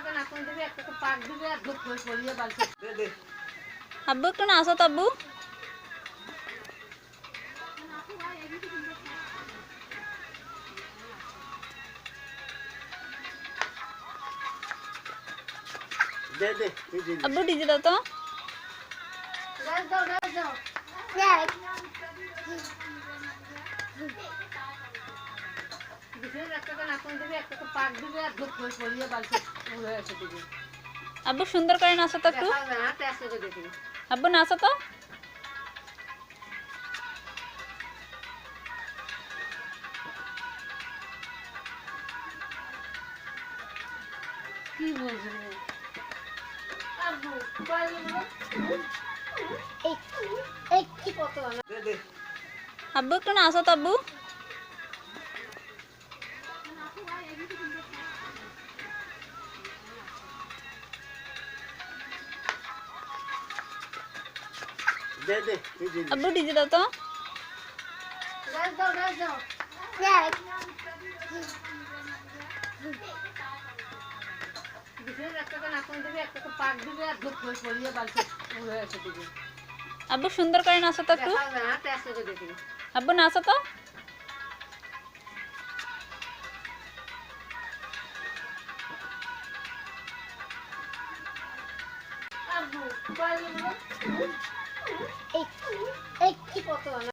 একটা নাকুন দিবি একটা পাক দিবি আর দুঃখ পড়িয়ে বালতি দে দে। আব্বু একটু নাচো তো আব্বু। আব্বু ডিজে দাও তো। দাও গাছ দাও। আব্বু সুন্দর করে নাচো তো একটু। আব্বু নাচো তো। আব্বু একটু নাচো তো আব্বু। পাক দিবি আর দুঃখ হয়ে পড়িয়ে বালতি হয়ে আছে দিবি আব্বু সুন্দর করে নাচো তো একটু দেখা যায় না টেস্ট করে দেখি আব্বু নাচো তো আব্বু エッチポコン。